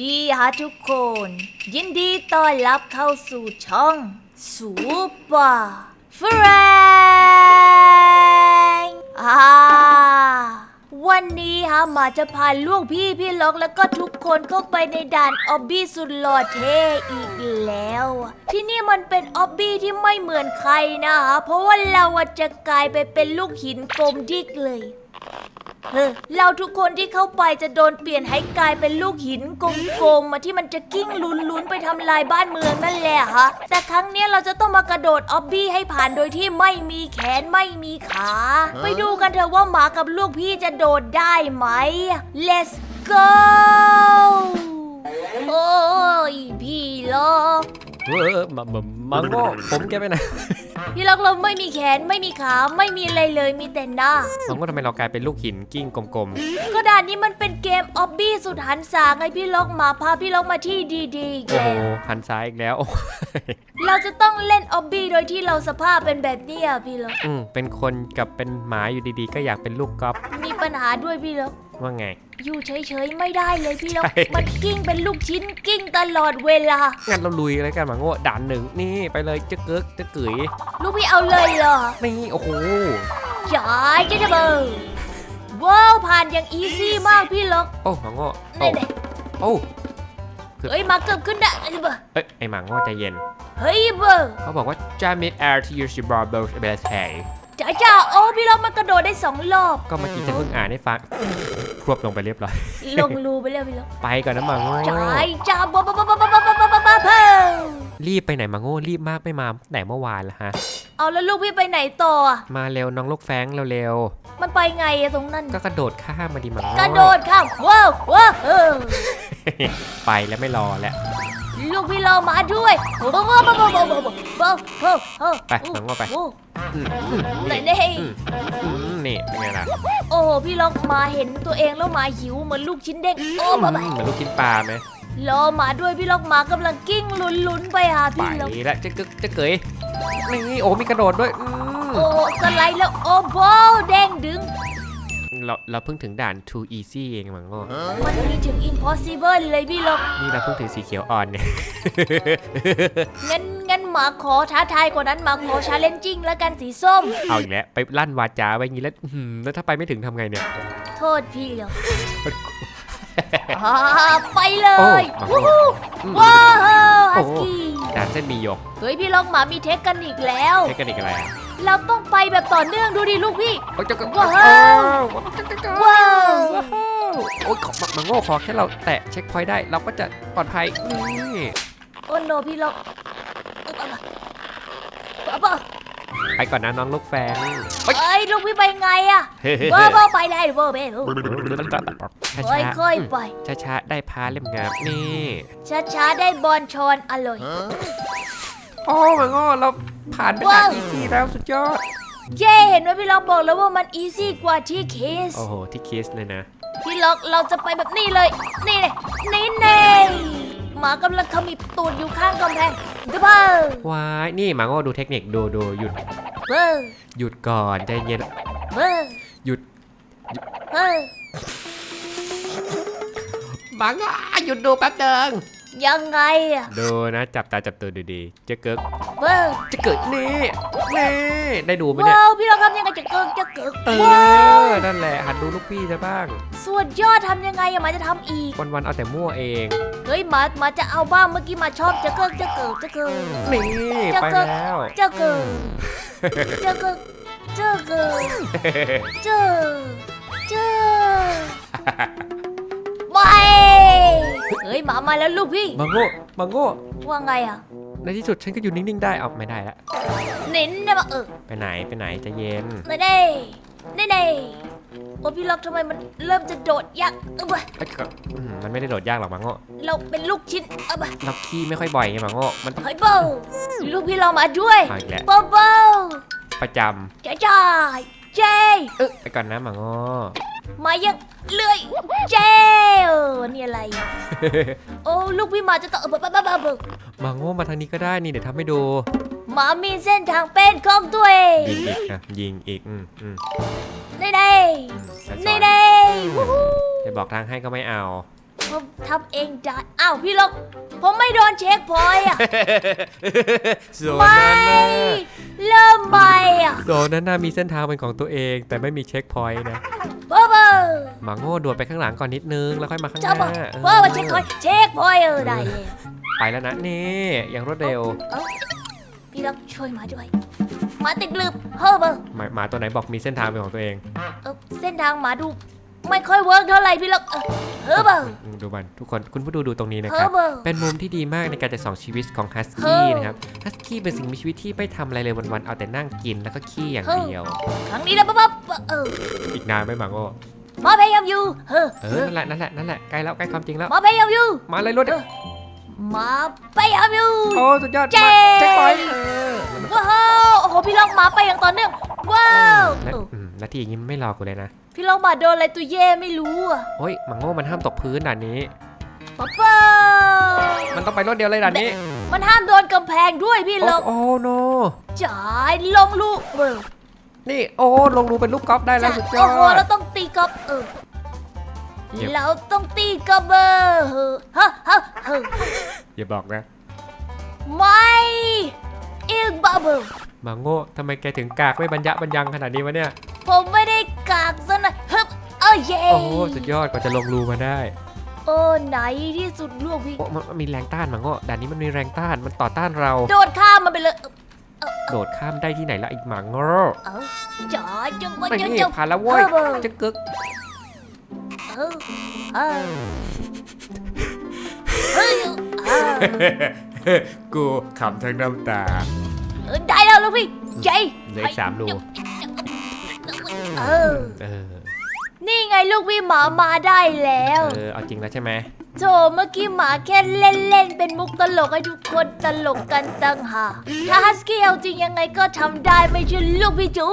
ดีฮะทุกคน ยินดีต้อนรับเข้าสู่ช่องสูปอร์เฟรนอ่าวันนี้ฮะหมาจะพาลูกพี่พี่ล็อกแล้วก็ทุกคนเข้าไปในด่านออบบี้สุดหล่อเท่อีกแล้ว ที่นี่มันเป็นออบบี้ที่ไม่เหมือนใครนะฮะเพราะว่าเราจะกลายไปเป็นลูกหินกลมดิกเลย เฮ้อเราทุกคนที่เข้าไปจะโดนเปลี่ยนให้กลายเป็นลูกหินกลมๆมาที่มันจะกิ้งลุ้นๆไปทำลายบ้านเมืองนั่นแหละฮะ แต่ครั้งเนี้ยเราจะต้องมากระโดดออบบี้ให้ผ่านโดยที่ไม่มีแขนไม่มีขา ไปดูกันเถอะว่าหมากับลูกพี่จะโดดได้ไหม let's go โอ้ยพี่ล็อก เออมามามังโง่ผมแกไปไหนพี่ล็อกเราไม่มีแขนไม่มีขาไม่มีอะไรเลยมีแต่หน้า มังโง่ทำไมเรากลายเป็นลูกหินกิ้งกลมก็ด่านนี้มันเป็นเกมออบบี้สุดหันษาไงพี่ล็อกมาพาพี่ล็อกมาที่ดีๆอีกๆโอ้โหหันซ้ายอีกแล้วเราจะต้องเล่นออบบี้โดยที่เราสภาพเป็นแบบเนี้ยพี่ล็อกอืมเป็นคนกับเป็นหมาอยู่ดีๆ ก็อยากเป็นลูกกอล์ฟมีปัญหาด้วยพี่ล็อก ว่าไง อยู่เฉยๆไม่ได้เลยพี่ล็อก ใช่ มันกิ้งเป็นลูกชิ้นกิ้งตลอดเวลา งั้นเราลุยอะไรกันมังโง่ด่านหนึ่งนี่ไปเลยจะเกิกจะเกยลูกพี่เอาเลยเหรอนี่โอ้โหจ่ายจะเบอร์ว้าวผ่านอย่างอีซี่มากพี่ล็อกโอ้มังโง่โอ้นี่โอ้ๆเฮ้ยมาเกือบขึ้นได้เอ้ยเบอร์เอ้ยไอมังโง่ใจเย็น เฮ้ยเบอร์เขาบอกว่า Jamit Air to use your barbell ability จ้าจ้าโอ้พี่ล็อกมันกระโดดได้สองรอบ ก็เมื่อกี้จะเพิ่งอ่านให้ฟัง ครวบลงไปเรียบร้อย ลงรูไปแล้วพี่ล็อกไปก่อนนะมังโง่จ่ายจ้าบ๊อบบ๊อบบ๊อบบ๊อบบ๊อบบ๊อบบ๊อบบ๊อบเพิ่มรีบไปไหนมังโง่รีบมากไม่มาแต่เมื่อวานละฮะ เอาแล้วลูกพี่ไปไหนต่ออะมาเร็วน้องลูกแฟงเร็วมันไปไงอะตรงนั้น ๆก็กระโดดข้ามมาดิมังโง่กระโดดข้ามว้าวว้าวเออไปแล้วไม่รอแล้วลูกพี่รอมาด้วยบ๊อบบ๊อบบ๊อบบ๊อบบ๊อบบ๊อบบ๊อบบ๊อบบ๊อบไปน้องก็ไป โอ้ แต่เน่นี่เป็นไงล่ะโอ้พี่ล็อกมาเห็นตัวเองแล้วมาหิวเหมือนลูกชิ้นเด้งโอ้อืมบ๊อบเหมือนลูกชิ้นปลาไหมล้อมาด้วยพี่ล็อกมากำลังกิ้งลุ้นไปหาพี่ล็อกแล้วจะกึกจะเกยนี่โอ้มีกระโดดด้วยโอ้สไลด์แล้วโอ้โบเด้งดึง เราเราเพิ่งถึงด่าน too easy เองมังโง่มันมีถึง impossible เลยพี่ล็อกนี่เราเพิ่งถึงสีเขียวอ่อนเนี่ย งั้นงั้นหมาขอท้าทายกว่านั้นหมาขอ challenging แล้วกันสีส้ม เอาอีกแล้วไปลั่นวาจาไว้อย่างงี้แล้วอื้อหือแล้วถ้าไปไม่ถึงทำไงเนี่ย โทษพี่เหรออ่าไปเลโอ้ยมา วู้โง่ฮู้อืมว้าวฮัโอ้สโหกี้ด่านเส้นหมีหยกเฮ้ยพี่ลองหมามีเทคกันอีกแล้ว เทคนิคอะไรอะเราต้องไปแบบต่อเนื่องดูดิลูกพี่ โอ้ยจะก็ว้าวว้าวว้าวโอ้ยขอมังโง่ขอแค่เราแตะเช็คพอยต์ได้ เราก็จะปลอดภัยนี่โอ้โนพี่ลองป๊าป๊าไปก่อนนะน้องลูกแฟงเอ้ยลูกพี่ไปไงอะเฮ้ยเบอร์เบอร์ไปได้เบอร์เบอร์ช้าค่อยช้าค่อยๆไปช้าช้าๆได้พาเล่มงามนี่ช้าช้าๆได้บอลชอนอร่อยโอ้มังโง่เราผ่านไปว้าด่าวนอีซี่แล้วสุดยอดเย้เห็นไหมพี่ล็อกบอกแล้วว่ามันอีซี่กว่าที่เคสโอ้โหที่คิสเลยนะ พี่ล็อกเราจะไปแบบนี้เลย นี่เลยนี่เน่หมากำลังขมิบตูดอยู่ข้างกำแพงเดบเบอร์ว้ายนี่มังโง่ดูเทคนิคดูดูหยุดเบอร์หยุดก่อนใจเย็นเบอร์หยุดเบอร์มังโง่หยุดดูแป๊บเดิง ยังไงอะดูนะจับตาจับตัวดูดีจะเกิกเบอร์จะเกิดนี่นี่ได้ดูไหมเนี่ย ว้าวพี่ล็อกทำยังไงจะเกิกจะเกิกเอว้าวอ นั่นแหละ หัดดูลูกพี่ซะบ้าง สุดยอดทำยังไงอะหมาจะทำอีก วันๆเอาแต่มั่วเอง เฮ้ยหมาหมาจะเอาบ้างเมื่อกี้หมาชอบจะเกิกจะเกิกจะเกิก นี่จะไปเกิดแล้วจะเกิกจะเเฮ้ยหมามาแล้วลูกพี่มังโง่มังโง่ว่าไงอะในที่สุดฉันก็อยู่นิ่งๆได้เอาไม่ได้ละเน้นนะมาเออไปไหนไปไหนใจะเย็น ไม่ได้นี่ไงโอ้พี่ล็อกทำไมมันเริ่มจะโดดยากเออเว้ยเอ้ยก็อืมมันไม่ได้โดดยากหรอกมังโง่เราเป็นลูกชิ้นเออเว้ยเราขี้ไม่ค่อยบ่อยไงมังโง่มันเฮ้ยเบ้าลูกพี่เรามาด้วยเอาอีกแล้วเบ้าเบ้าประจจ้าจ้าเจ้ำเออไปก่อนนะมังโง่ มายังเลื่อยเจ้เออนี่อะไร โอ้ลูกพี่หมาจะต่อเออเบ้าเบ้าเบ้าเบ้ามังโง่มาทางนี้ก็ได้นี่เดี๋ยวทำให้ดูหมามีเส้นทางเป็นของตัวเองยิงอีกนะยิงอีกอืมอืมนี่ไงอืมจะสอนี่ไงวู้ฮู้จะบอกทางให้ก็ไม่เอา ผมทำเองได้อ้าวพี่ลกผมไม่โดนเช็คพอยต์อะโซนไม่นั้นน่ะเริ่มใหม่อะโซนนั้นน่ะมีเส้นทางเป็นของตัวเอง แต่ไม่มีเช็คพอยต์นะเบอร์เบอร์หมาโง่โดดไปข้างหลังก่อนนิดนึงแล้วค่อยมาข้างหเจ้าน้าบอกเออเบอร์มาเช็คพอยต์เช็คพอยต์เออได้เลยไปแล้วนะนี่อย่างรวดเร็วเอ้าพี่ลกช่วยมาด้วยมาติดลืบเฮ้อเบอร์หมาหมาตัวไหนบอกมีเส้นทางเป็นของตัวเอง เออเส้นทางหมาดู ไม่ค่อยเวิร์กเท่าไหร่พี่ลกเออเฮ้อเบอร์อืมดูมันทุกคนคุณผู้ดูดูตรงนี้นะเฮ้คอรับเบอร์เป็นมุมที่ดีมากในการจะส่องชีวิตของฮัสเฮ้กี้อนะครับฮัสกี้เป็นสิ่งมีชีวิตที่ไม่ทำอะไรเลยวันๆเอาแต่นั่งกินแล้วก็ขี้อย่างเฮ้อเดียว ครั้งนี้นะป๊บป๊บเอออีกนานไหมหมาโง่หมาพยายามอยู่เฮ้อเออนั่นแหละนั่นแหละนั่นแหละใกล้แล้วใกล้ความจริงแล้ว หมาพยายามอยู่มาเลยรวดเร็วหมาพยายามอยู่ โอ้สุดยอดเจ๊ มาเช็คพอยต์เออว้าวโอ้โหพี่ลองหมาไปอย่างต่อเนื่องว้าวและเอออืมนาทีอย่างนี้ไม่รอกูเลยนะ พี่ลองหมาโดนอะไรตัวแย่ไม่รู้อะโอ้ยหมาโง่มันห้ามตกพื้นด่านนี้ ป๊าป้ามันต้องไปรวดเดียวเลยด่านนี้มันห้ามโดนกำแพงด้วยพี่โอ้ลองโอ้โนจ่ายลงลูกเบอร์นี่โอ้ลงรูเป็นลูกกอล์ฟได้แล้วสุดยอโอ้โหด เราต้องตีกับเออเดี๋ยวเราต้องตีกับเบอร์เฮ้อฮะฮะเฮ้ออย่าบอกนะไม่อีกบับเบิลหมาโง่ทำไมแกถึงกากไม่บรรยะบรรยังขนาดนี้วะเนี่ย ผมไม่ได้กากซะหน่อยฮึบ เอ้ยเย่โอ้โหสุดยอดกว่าจะลงรูมาได้ โอ้ไหนที่สุดลูกพี่ โอ้มันมันมีแรงต้านหมาโง่ด่านนี้มันมีแรงต้านมันต่อต้านเรา โดดข้ามมันไปเลยเออโดดข้ามได้ที่ไหนละอีกหมาโง่เออจ๋าจังวะไม่จังนี่จังผ่านแล้วเว้ยเออเบอร์จะกึกเออเออเฮ้ยเออกูขำทั้งน้ำตาเออได้แล้วลูกพี่ใจเหลืออีกสามรูเออ เออ นี่ไงลูกพี่หมามาได้แล้ว เออเอาจริงแล้วใช่ไหมโจเมื่อกี้หมาแค่เล่นเล่นๆเป็นมุกตลกให้ทุกคนตลกกันตั้งหากถ้าฮัสกี้เอาจริงยังไงก็ทำได้ไม่ใช่ลูกพี่จู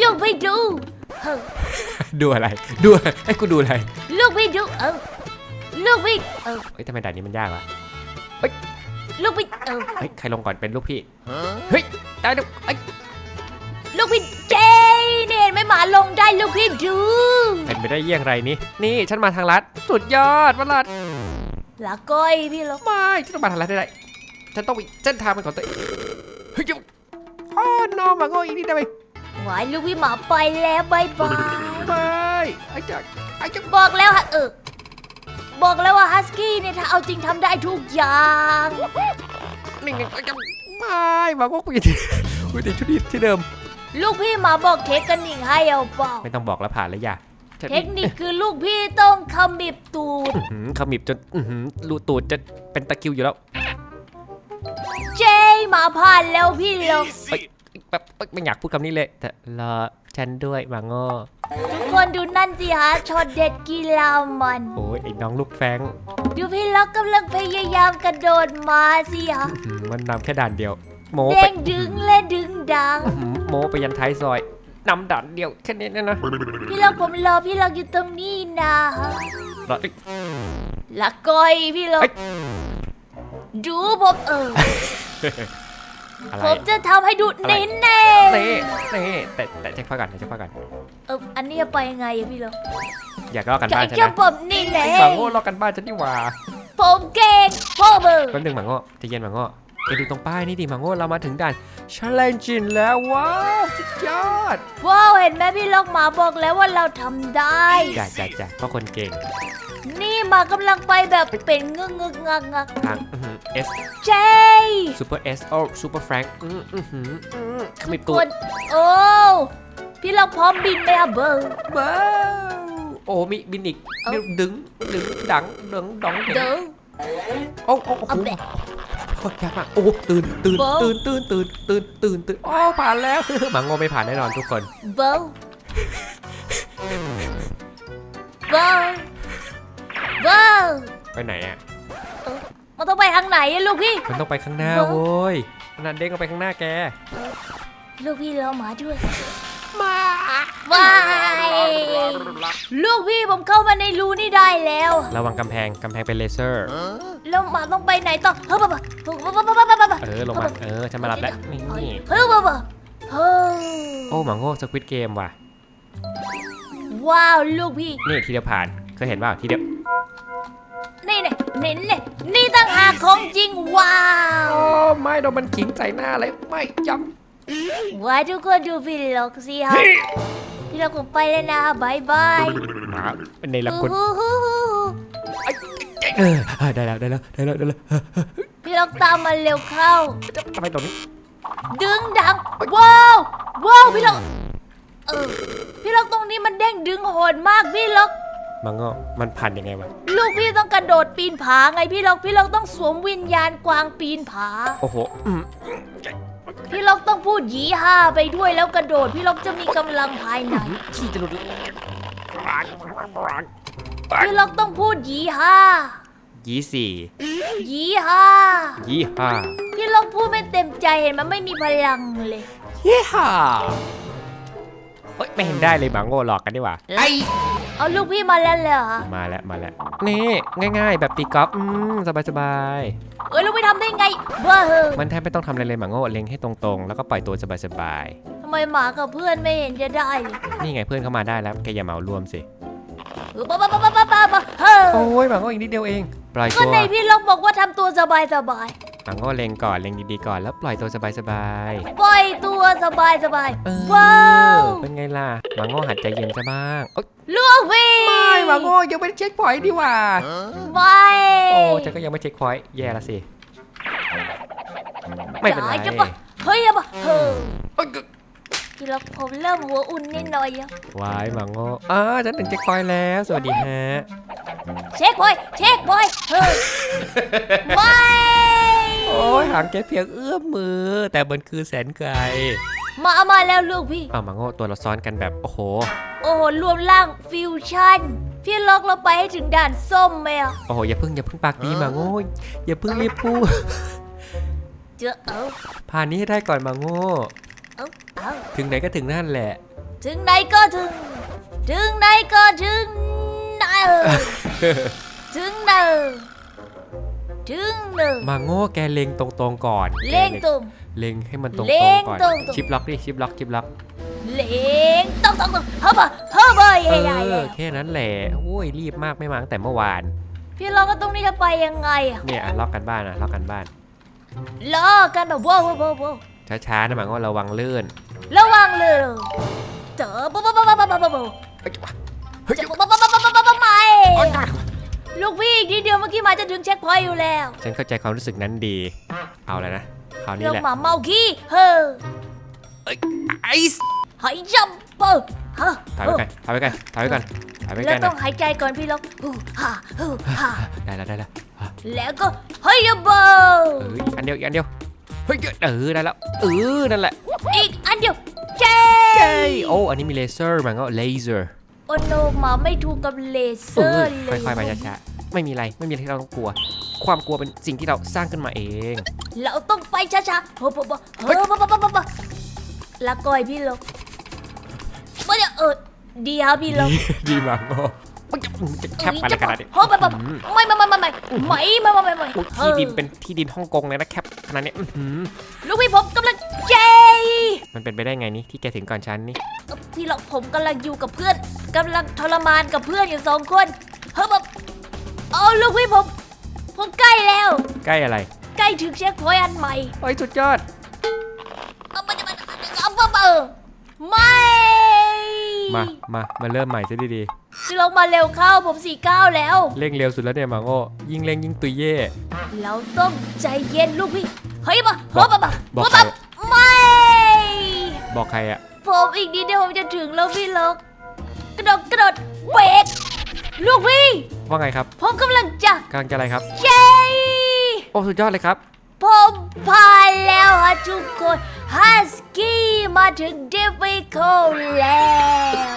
ลูกพี่จูเฮ้อดูอะไรดูอะไรให้กูดูอะไรลูกพี่จูเออลูกพี่เออเฮ้ยทำไมด่านนี้มันยากวะลูกพี่เออเฮ้ยใครลงก่อนเป็นลูกพี่เฮ้ยได้ดูเอ้ยลูกพี่เจ เนี่ยเห็นไหมหมาลงได้ลูกพี่ดู เป็นไปได้เยี่ยงไรนี่ นี่ฉันมาทางลัด สุดยอดวัลลัดลาก้อยพี่ลกไม่ฉันต้องมาทางลัดได้ไรฉันต้องมีเส้นทางเป็นของตัวเองเฮ้ยเดี๋ยวอ๋อนอมาโง่อีกนิดได้ไหมหวายลูกพี่หมาไปแล้วบายบายไม่ไอ้จักไอ้จักบอกแล้วฮะเออบอกแล้วว่าฮัสกี้เนี่ยถ้าเอาจริงทำได้ทุกอย่างนี่ไงไอ้จักไม่มาโง่กูยังกูติดชุดนี้ที่เดิม ลูกพี่หมาบอกเทคนิคให้เอาเปล่าไม่ต้องบอกแล้วผ่านแล้วอย่าฉันเทคนิคคือลูกพี่ต้องขมิบตูดอื้อหือขมิบจนอื้อหือรูตูดจะเป็นตะคริวอยู่แล้วเจหมาผ่านแล้วพี่ลกเอ้ยแบบไม่อยากพูดคำนี้เลยแต่รอฉันด้วยมาโง่ทุกคนดูนั่นสิฮะช็อตเด็ดกีฬามัน โอ้ยไอ้น้องลูกแฟงดูพี่ล็อกกำลังพยายามกระโดดมาสิฮะ อื้อหือมันนำแค่ด่านเดียว โมเด้ไปงดึงและดึงดัง อื้อหือโมไปยันท้ายซอยนำด่านเดียวแค่นี้นะนะพี่ล็อกผมรอพี่ล็อกอยู่ตรงนี้นะฮะรอ ละก้อยพี่ล็อกเอ้ย ดูผมเอออะไรผมจะทำให้ดูอะไรเน้นแน่เน่เน่แต่แต่เช็คผ้ากันเช็คผ้ากันเอออันนี้จะไปยังไงอะพี่ล็อกอยากลอกกันจะบ้านฉันแค่นะผมนี่แหละหมาโง่ลอกกันบ้านฉันนี่หว่าผมเก่งพ่อเบอร์แป๊บนึงหมาโง่ใจะเย็นหมาโง่ ไปดูตรงป้ายนี่ดิหมาโง่เรามาถึงด่าน challenge แล้วว้าวสุดยอดว้าวเห็นไหมพี่ล็อกหมาบอกแล้วว่าเราทำได้ จ้าจ้าจ้าเพราะคนเก่งนี่หมากำลังไปแบบเป็นงึกงึกงักงักทางอื้อหือ S เจ super S โอ้ super frank อืออื้อหืออื้อขมิบคตูดนโอ้พี่ล็อกพร้อมบินไหมอะเบอร์ ว้าวโอ้มีบินอีกเอ้า ดึงดึงดังดึงดองเด้อโอ้โอ้โอ้โหเอาแบะ โอ้ยากมากโอ้ตื่นตื่นเบาตื่นตื่นตื่นตื่นตื่นตื่นโอ้ผ่านแล้วหมาโงไม่ผ่านแน่นอนทุกคนเบอร์เบอร์เบอร์ไปไหนอะมันต้องไปทางไหนอะลูกพี่ มันต้องไปข้างหน้าเบาโว้ยนั่นเด้งก็ไปข้างหน้าแก ลูกพี่เราหมาด้วย มาว้ายลูกพี่ผมเข้ามาในรูนี่ได้แล้ว ระวังกำแพงกำแพงเป็นเลเซอร์ แล้วหมาต้องไปไหนต่อเฮ้ยบ่บ่บ้บ้เออลงมาเออฉันมารับแล้วนี่เฮ้ยบ้บ้เฮ้ยโอ้หมังโง่สควิตเกมว่ะ ว้าวลูกพี่ นี่ทีเดียวผ่านเคยเห็นป่าวทีเดียวนี่เนี่ยเน้นเลยนี่ต่างหากของจริงว้าว ไม่โดนมันขิงใจหน้าเลยไม่จำ ว้าวทุกคนดูพี่ล็อกสิฮะพี่ล็อกผมไปแล้วนะบายบายำหมาเป็นในละคนฮู้ฮู้ฮู้ฮู้เออได้แล้วได้แล้วได้แล้วได้แล้วพี่ล็อกตามมาเร็วเข้า ทำไมตรงนี้ ดึงดังว้าวว้าวพี่ล็อกเออพี่ล็อกตรงนี้มันเด้งดึงโหดมากพี่ล็อก มังโง่มันพันยังไงวะ ลูกพี่ต้องกระโดดปีนผาไงพี่ล็อกพี่ล็อกต้องสวมวิญญาณกวางปีนผา โอ้โหอืม พี่ล็อกต้องพูดยีห้าไปด้วยแล้วกระโดด พี่ล็อกจะมีกำลังภายใน ขี้จะหลุดพี่ล็อกต้องพูดยีห้ายี่สี่ยีห้ายี่ห้าพี่ล็อกพูดไม่เต็มใจเห็นมันไม่มีพลังเลยยี่ห้าเฮ้ยไม่เห็นได้เลยหมาโง่หลอกกันดีกว่าไอ เอาลูกพี่มาแล้วเหรอมาแล้วมาแล้วนี่ง่าย ๆ แบบตีกอล์ฟอืมสบายสบายเอ้ยลูกพี่ทำได้ไงบ้าเหอะๆมันแทบไม่ต้องทำอะไรเลยหมาโง่เล็งให้ตรงๆ แล้วก็ปล่อยตัวสบายสบายทำไมหมากับเพื่อนไม่เห็นจะได้เลยๆนี่ไงเพื่อนเข้ามาได้แล้วแกอย่าเหมารวมสิเออบ้าบ้าบ้าบ้าบ้าบ้าเฮ้อโอ้ยหมาโง่อีกนิดเดียวเอง ปล่อยก็ตัวในพี่ล็อกบอกว่าทำตัวสบายสบาย หมาโง่เล็งก่อนเล็งดีๆก่อนแล้วปล่อยตัวสบายสบายปล่อยตัวสบายสบายๆเออว้าวเป็นไงล่ะหมาโง่หัดใจเย็นซะบ้างเอ้ยลูกพี่ไม่หมาโง่ยังไม่ได้เช็คพอยต์ดีกว่าไม่โอ้ฉันก็ยังไม่เช็คพอยต์แย่ละสิ ไม่เป็นไรจ๋าจะปะเฮ้ยอย่าปะเฮ้อเอ้ยพี่ล็อกผมเริ่มหัวอุ่นนิดหน่อยอะวายหมาโง่อ่าฉันถึงเช็คพอยต์แล้ว สวัสดีฮะ เช็คบอยเช็คบอยเฮ้ยไม่ โอ้ยหางแกเพียงเอื้อมมือ แต่มันคือแสนไกล มามาแล้วลูกพี่อ้าวหมาโง่ตัวเราซ้อนกันแบบโอ้โห โอ้โหรวมร่างฟิวชั่น พี่ล็อกเราไปให้ถึงด่านส้มไหมอะโอ้โหอย่าเพิ่งอย่าเพิ่งปากดีหมาโง่อย่าเพิ่งรีบพูดเจอเอ้าผ่านนี้ให้ได้ก่อนหมาโง่เอ้าเอ้าถึงไหนก็ถึงนั่นแหละ ถึงไหนก็ถึง ถึงไหนก็ถึงไหนเออถึงไหน เออถึงหนึ่งหมาโง่แกเล็งตรงๆก่อนเล่งแกตุ่ม เล็งให้มันตรงเล็งๆก่อน ตรงๆ ชิปล็อกดิชิปล็อกชิปล็อกเล่งต้องต้องต้องเฮ้ยบ่เฮ้ยบ่เอใหญ่ๆเลอยแค่นั้นแหละโอ้ยรีบมากไม่มาตั้งแต่เมื่อวาน พี่ล็อกก็ตรงนี้จะไปยังไงอะเนี่ยอะล็อกกันบ้านนะล็อกกันบ้าน ล้อกันแบบว้าวว้าวว้าวว้าวช้าๆนะหมาโง่ระวังลื่นระวังเลยเจอปุ๊บปุ๊บปุ๊บปุ๊บปุ๊บปุ๊บปุ๊บเฮ้ยเจอปุ๊บปุ๊บปุ๊บปุ๊บปุ๊บปุ๊บไม่ ลูกพี่อีกทีเดียวเมื่อกี้หมาจะถึงเช็คพอยต์อยู่แล้วฉันเข้าใจความรู้สึกนั้นดี เอาแล้วนะ คราวนี้เรื่องแหละ หมาเมาขี้เฮ้อไอซ์หายจับเปิดฮะถอยไปกันถอยไปกันถอยไปกันถอยไปแล้กัวนต้องหายใจก่อนพี่ล็อกฮู้ฮ่าฮู้ฮ่าได้แล้วได้แล้วแล้วก็เฮ้ยระเบิเอดออันเดียวอีกอันเดียวเฮ้ยเออได้แล้วเออนั่นแหละอีกอันเดียวเจ๊เย้โอ้อันนี้มีเลเซอร์มันก็เลเซอร์ โอโนหมาไม่ถูกกับเลเซเอออร์เลยค่อยๆไปช้าๆ ไม่มีอะไรไม่มีอะไรที่เราต้องกลัว ความกลัวเป็นสิ่งที่เราสร้างขึ้นมาเอง เราต้องไปช้าๆเฮ้ยปุ๊บเฮ้ยปุ๊บปุ๊บปุ๊บปุ๊บละก้อยพี่ล็อกไม่เดี๋ยวเออดีครับพี่ล็อกดีมากโอ้มันจะมันจะแคบอะไรขนาดนี้เฮ้ยแบบแบบไม่ไม่ไม่ไม่ไม่ไม่ไม่ไม่ไม่ไม่โอ้ที่ดินเป็นที่ดินฮ่องกงเลยนะแคบขนาดนี้อื้อหือลูกพี่ผมกำลังเจ๊มันเป็นไปได้ไงนี่ที่แกถึงก่อนฉันนี่พี่ล็อกผมกำลังอยู่กับเพื่อนกำลังทรมานกับเพื่อนอยู่สองคนเฮ้ยแบบเอาลูกพี่ผม ผมใกล้แล้ว ใกล้อะไรใกล้ถึงเช็คพอยต์อันใหม่โอ้ยสุดยอดเอามาจะมาเอาเบอร์เบอร์ไม่มามามาเริ่มใหม่ซะดีพี่ล็อกมาเร็วเข้าผมสี่เก้าแล้ว ๆเร่งเร็วสุดแล้วเนี่ยหมาโง่ยิ่งเร่งยิ่งตุยเย่ เราต้องใจเย็นลูกพี่เฮ้ยบะบเฮ้อยกบะบะบอกเฮ้ยใครบะไม่บอกใครอะผมอีกนิดเดียวผมจะถึงแล้วพี่ล็อกกระโดดกระโดดเบรก ลูกพี่ว่าไงครับผมกำลังจะกำลังจะอะไรครับ เย้โอ้สุดยอดเลยครับผมผ่านแล้วฮะทุกคนฮัสกี้มาถึงเดฟิโคแล้ว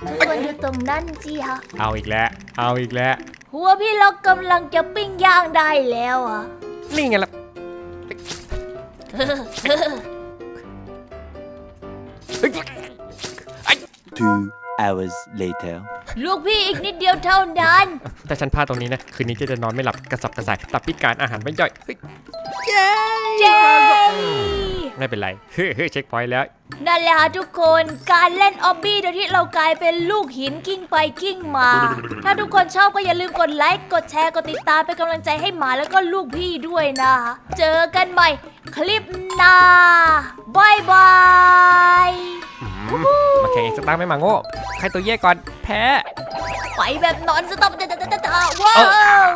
ทุกคนดูตรงนั้นสิฮะเอาอีกแล้ว เอาอีกแล้ว หัวพี่ล็อกกำลังจะปิ้งย่างได้แล้วอะนี่ไงล่ะ Two hours later. ลูกพี่อีกนิดเดียวเท่านั้นถ้าฉันพลาดตรงนี้นะ คืนนี้จะจะนอนไม่หลับกระสับกระส่ายตับพิการอาหารไม่ย่อยเฮ้ยเย้ไม่เป็นไรเฮ้ยเฮ้ยเช็คพอยต์แล้ว นั่นแหละค่ะทุกคน การเล่นออบบี้โดยที่เรากลายเป็นลูกหินกิ้งไปกิ้งมา ถ้าทุกคนชอบก็อย่าลืมกดไลค์ กดแชร์ กดติดตามเป็นกำลังใจให้หมาแล้วก็ลูกพี่ด้วยนะ เจอกันใหม่ คลิปหน้าบายบาย มาแข่งเอกสตาร์ไม่มาโง่ ใครตัวแย่ก่อนแพ้ ไปแบบนอนสต็อปว้าว